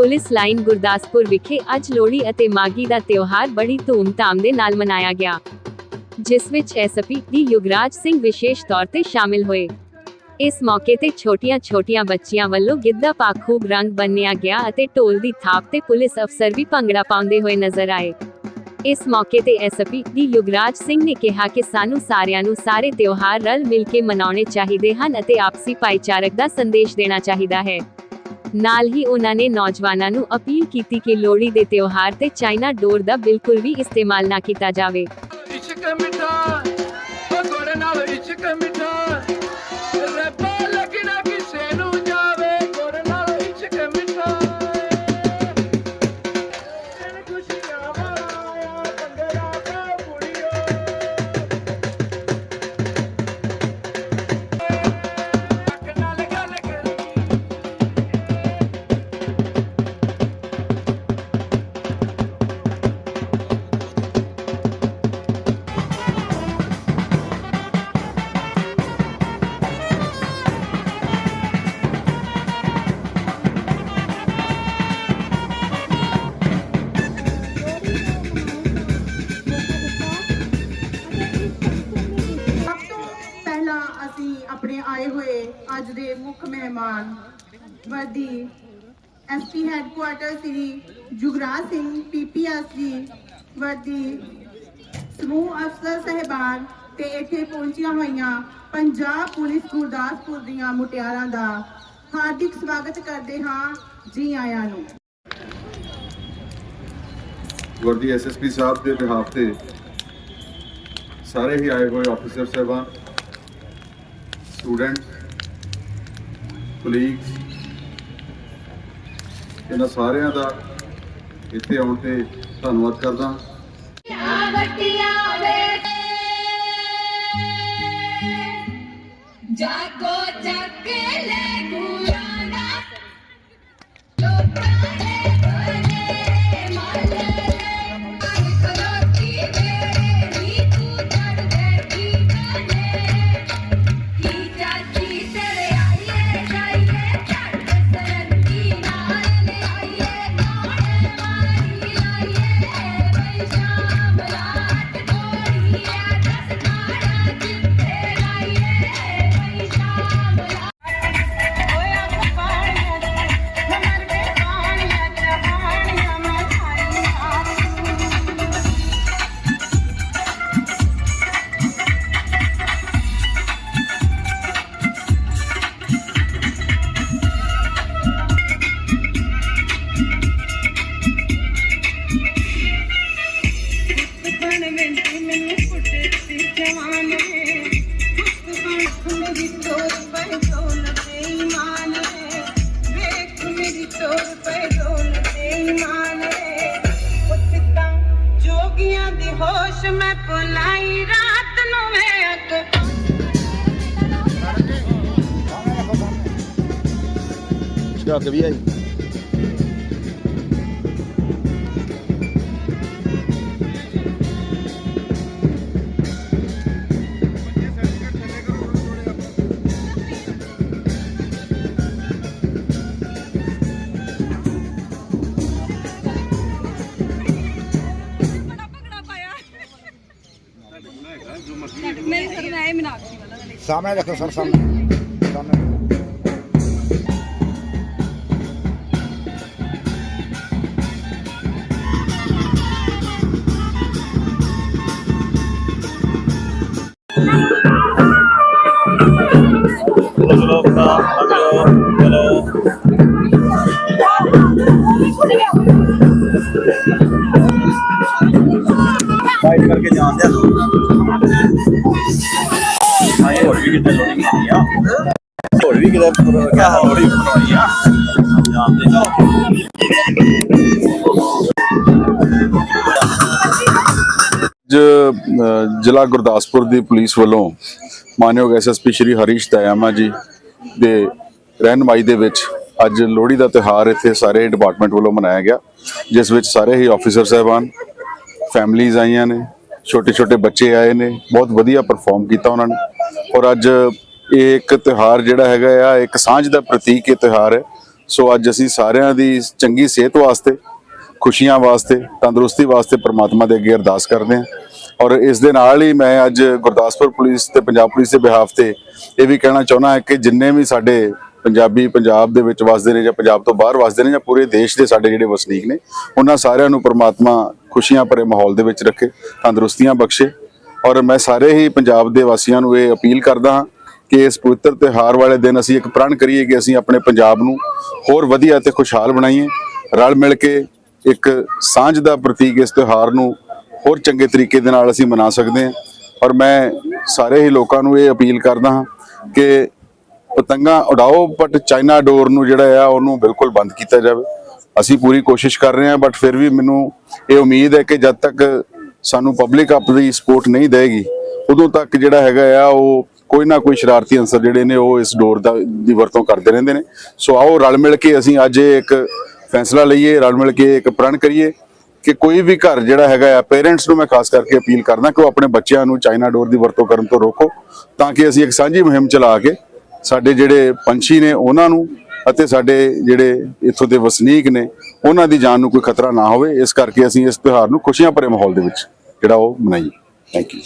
Police line Gurdaspur ਵਿਖੇ ਅੱਜ ਲੋਹੜੀ ਅਤੇ ਮਾਗੀ ਦਾ ਤਿਉਹਾਰ ਬੜੀ ਧੂਮ ਦੇ ਨਾਲ ਮਨਾਇਆ ਗਿਆ, ਜਿਸ ਵਿੱਚ ਐਸਪੀ ਡੀ ਯੁਗਰਾਜ ਸਿੰਘ ਵਿਸ਼ੇਸ਼ ਤੌਰ ਤੇ ਸ਼ਾਮਿਲ ਹੋਏ। ਇਸ ਮੌਕੇ ਤੇ ਛੋਟੀਆਂ-ਛੋਟੀਆਂ ਬੱਚੀਆਂ ਵੱਲੋਂ ਗਿੱਧਾ ਪਾ ਖੂਬ ਰੰਗ ਬੰਨਿਆ ਗਿਆ ਅਤੇ ਢੋਲ ਦੀ ਥਾਪ ਤੇ ਪੁਲਿਸ ਅਫਸਰ ਵੀ ਭੰਗੜਾ ਪਾਉਂਦੇ ਹੋਏ ਨਜ਼ਰ ਆਏ। ਇਸ ਮੌਕੇ ਤੇ ਐਸਪੀ ਡੀ ਯੁਗਰਾਜ ਸਿੰਘ ਨੇ ਕਿਹਾ ਕਿ ਸਾਨੂੰ ਸਾਰਿਆਂ ਨੂੰ ਸਾਰੇ ਤਿਉਹਾਰ ਰਲ ਮਿਲ ਕੇ ਮਨਾਉਣੇ ਚਾਹੀਦੇ ਹਨ ਅਤੇ ਆਪਸੀ ਭਾਈਚਾਰਕ ਦਾ ਸੰਦੇਸ਼ ਦੇਣਾ ਚਾਹੀਦਾ ਹੈ। ਨਾਲ ਹੀ ਉਹਨਾਂ ਨੇ ਨੌਜਵਾਨਾਂ ਨੂੰ ਅਪੀਲ ਕੀਤੀ ਕਿ ਲੋਹੜੀ ਦੇ ਤਿਉਹਾਰ ਤੇ ਚਾਈਨਾ ਡੋਰ ਦਾ ਬਿਲਕੁਲ ਵੀ ਇਸਤੇਮਾਲ ਨਾ ਕੀਤਾ ਜਾਵੇ। ਦੇ ਮੁੱਖ ਮਹਿਮਾਨ ਵਰਦੀ SP headquarters Shri Jugraj Singh PPS ji ਵਰਦੀ, ਸਮੂਹ ਅਫਸਰ ਸਹਿਬਾਨ ਤੇ ਇੱਥੇ ਪਹੁੰਚੀਆਂ ਹੋਈਆਂ ਪੰਜਾਬ ਪੁਲਿਸ ਗੁਰਦਾਸਪੁਰ ਦੀਆਂ ਮੁਟਿਆਰਾਂ ਦਾ ਹਾਰਦਿਕ ਸਵਾਗਤ ਕਰਦੇ ਹਾਂ ਜੀ ਆਇਆਂ ਨੂੰ। ਵਰਦੀ ਐਸਐਸਪੀ ਸਾਹਿਬ ਦੇ ਬਿਹਾਫ ਤੇ ਸਾਰੇ ਹੀ ਆਏ ਹੋਏ ਆਫੀਸਰ ਸਾਹਿਬਾਨ ਸਟੂਡੈਂਟ ਕੁਲੀਗਸ ਇਹਨਾਂ ਸਾਰਿਆਂ ਦਾ ਇੱਥੇ ਆਉਣ ਤੇ ਧੰਨਵਾਦ ਕਰਦਾ। ਜਾਗੋ ਜੱਗ ਹੋਸ਼ ਮੈਂ ਭੁਲਾਈ ਰਾਤ ਨੂੰ ਮੈਂ ਅੱਗ ਵੀ ਆਈ ਸਾਹਮਣੇ ਦੇਖੋ ਸਰ ਸਾਹਮਣੇ। ਸਾਹਮਣੇ ਫਾਈਟ ਕਰਕੇ ਜਾਣਦੇ ਆ। ਆਏ ਹੋਰ ਵੀ ਕਿਤੇ ਲੋੜੀ ਨਹੀਂ ਆ ਹੋਰ ਵੀ ਕਿਤੇ ਕਿਆ ਲੋੜੀ ਬਣਾਈ ਆ ਜਾਣਦੇ ਅੱਜ ਜ਼ਿਲ੍ਹਾ ਗੁਰਦਾਸਪੁਰ ਦੀ ਪੁਲਿਸ ਵੱਲੋਂ ਮਾਨਯੋਗ ਐਸਐਸਪੀ ਸ਼੍ਰੀ ਹਰੀਸ਼ ਦਇਆਮਾ ਜੀ ਦੇ ਰਹਿਨਮਾਈ ਦੇ ਵਿੱਚ ਅੱਜ ਲੋਹੜੀ ਦਾ ਤਿਉਹਾਰ ਇੱਥੇ ਸਾਰੇ ਡਿਪਾਰਟਮੈਂਟ ਵੱਲੋਂ ਮਨਾਇਆ ਗਿਆ, ਜਿਸ ਵਿੱਚ ਸਾਰੇ ਹੀ ਆਫੀਸਰ ਸਾਹਿਬਾਨ ਫੈਮਲੀਆਂ ਆਈਆਂ ਨੇ ਛੋਟੇ ਛੋਟੇ ਬੱਚੇ ਆਏ ਨੇ, ਬਹੁਤ ਵਧੀਆ ਪਰਫਾਰਮ ਕੀਤਾ ਉਹਨਾਂ ਨੇ। ਔਰ ਅੱਜ ਇਹ ਇੱਕ ਤਿਉਹਾਰ ਜਿਹੜਾ ਹੈਗਾ ਆ, ਇੱਕ ਸਾਂਝ ਦਾ ਪ੍ਰਤੀਕ ਇਹ ਤਿਉਹਾਰ ਹੈ। ਸੋ ਅੱਜ ਅਸੀਂ ਸਾਰਿਆਂ ਦੀ ਚੰਗੀ ਸਿਹਤ ਵਾਸਤੇ, ਖੁਸ਼ੀਆਂ ਵਾਸਤੇ, ਤੰਦਰੁਸਤੀ ਵਾਸਤੇ ਪ੍ਰਮਾਤਮਾ ਦੇ ਅੱਗੇ ਅਰਦਾਸ ਕਰਦੇ ਹਾਂ। ਔਰ ਇਸ ਦੇ ਨਾਲ ਹੀ ਮੈਂ ਅੱਜ ਗੁਰਦਾਸਪੁਰ ਪੁਲਿਸ ਤੇ ਪੰਜਾਬ ਪੁਲਿਸ ਦੇ ਬਿਹਾਫ ਤੇ ਇਹ ਵੀ ਕਹਿਣਾ ਚਾਹੁੰਦਾ ਹਾਂ ਕਿ ਜਿੰਨੇ ਵੀ ਸਾਡੇ ਪੰਜਾਬੀ ਪੰਜਾਬ ਦੇ ਵਿੱਚ ਵਸਦੇ ਨੇ ਜਾਂ ਪੰਜਾਬ ਤੋਂ ਬਾਹਰ ਵਸਦੇ ਨੇ ਜਾਂ ਪੂਰੇ ਦੇਸ਼ ਦੇ ਸਾਡੇ ਜਿਹੜੇ ਵਸਨੀਕ ਨੇ, ਉਹਨਾਂ ਸਾਰਿਆਂ ਨੂੰ ਪ੍ਰਮਾਤਮਾ ਖੁਸ਼ੀਆਂ ਭਰੇ ਮਾਹੌਲ ਦੇ ਵਿੱਚ ਰੱਖੇ, ਤੰਦਰੁਸਤੀਆਂ ਬਖਸ਼ੇ। ਔਰ ਮੈਂ ਸਾਰੇ ਹੀ ਪੰਜਾਬ ਦੇ ਵਾਸੀਆਂ ਨੂੰ ਇਹ ਅਪੀਲ ਕਰਦਾ ਹਾਂ ਕਿ ਇਸ ਪਵਿੱਤਰ ਤਿਉਹਾਰ ਵਾਲੇ ਦਿਨ ਅਸੀਂ ਇੱਕ ਪ੍ਰਣ ਕਰੀਏ ਕਿ ਅਸੀਂ ਆਪਣੇ ਪੰਜਾਬ ਨੂੰ ਹੋਰ ਵਧੀਆ ਤੇ ਖੁਸ਼ਹਾਲ ਬਣਾਈਏ, ਰਲ ਮਿਲ ਕੇ ਇੱਕ ਸਾਂਝ ਦਾ ਪ੍ਰਤੀਕ ਇਸ ਤਿਉਹਾਰ ਨੂੰ ਹੋਰ ਚੰਗੇ ਤਰੀਕੇ ਦੇ ਨਾਲ ਅਸੀਂ ਮਨਾ ਸਕਦੇ ਹਾਂ। ਔਰ ਮੈਂ ਸਾਰੇ ਹੀ ਲੋਕਾਂ ਨੂੰ ਇਹ ਅਪੀਲ ਕਰਦਾ ਹਾਂ ਕਿ ਪਤੰਗਾ ਉਡਾਓ ਬਟ ਚਾਈਨਾ ਡੋਰ ਨੂੰ ਜਿਹੜਾ ਆ, ਉਹਨੂੰ ਬਿਲਕੁਲ ਬੰਦ ਕੀਤਾ ਜਾਵੇ। ਅਸੀਂ ਪੂਰੀ ਕੋਸ਼ਿਸ਼ ਕਰ ਰਹੇ ਹਾਂ ਬਟ ਫਿਰ ਵੀ ਮੈਨੂੰ ਇਹ ਉਮੀਦ ਹੈ ਕਿ ਜਦ ਤੱਕ ਸਾਨੂੰ ਪਬਲਿਕ ਆਪਣੀ ਸਪੋਰਟ ਨਹੀਂ ਦੇਗੀ। ਉਦੋਂ ਤੱਕ ਜਿਹੜਾ ਹੈਗਾ ਆ, ਉਹ ਕੋਈ ਨਾ ਕੋਈ ਸ਼ਰਾਰਤੀ ਅੰਸਰ ਜਿਹੜੇ ਨੇ, ਉਹ ਇਸ ਡੋਰ ਦਾ ਦੀ ਵਰਤੋਂ ਕਰਦੇ ਰਹਿੰਦੇ ਨੇ। ਸੋ ਆਓ ਰਲ ਮਿਲ ਕੇ ਅਸੀਂ ਅੱਜ ਇੱਕ ਫੈਸਲਾ ਲਈਏ, ਰਲ ਮਿਲ ਕੇ ਇੱਕ ਪ੍ਰਣ ਕਰੀਏ ਕਿ ਕੋਈ ਵੀ ਘਰ ਜਿਹੜਾ ਹੈਗਾ ਆ ਪੇਰੈਂਟਸ ਨੂੰ ਮੈਂ ਖਾਸ ਕਰਕੇ ਅਪੀਲ ਕਰਦਾ ਕਿ ਉਹ ਆਪਣੇ ਬੱਚਿਆਂ ਨੂੰ ਚਾਈਨਾ ਡੋਰ ਦੀ ਵਰਤੋਂ ਕਰਨ ਤੋਂ ਰੋਕੋ, ਤਾਂ ਕਿ ਅਸੀਂ ਇੱਕ ਸਾਂਝੀ ਮੁਹਿੰਮ ਚਲਾ ਕੇ ਸਾਡੇ ਜਿਹੜੇ ਪੰਛੀ ਨੇ, ਉਹਨਾਂ ਨੂੰ ਅਤੇ ਸਾਡੇ ਜਿਹੜੇ ਇੱਥੋਂ ਦੇ ਵਸਨੀਕ ਨੇ, ਉਹਨਾਂ ਦੀ ਜਾਨ ਨੂੰ ਕੋਈ ਖਤਰਾ ਨਾ ਹੋਵੇ। ਇਸ ਕਰਕੇ ਅਸੀਂ ਇਸ ਤਿਉਹਾਰ ਨੂੰ ਖੁਸ਼ੀਆਂ ਭਰੇ ਮਾਹੌਲ ਦੇ ਵਿੱਚ ਜਿਹੜਾ ਉਹ ਮਨਾਈਏ। Thank you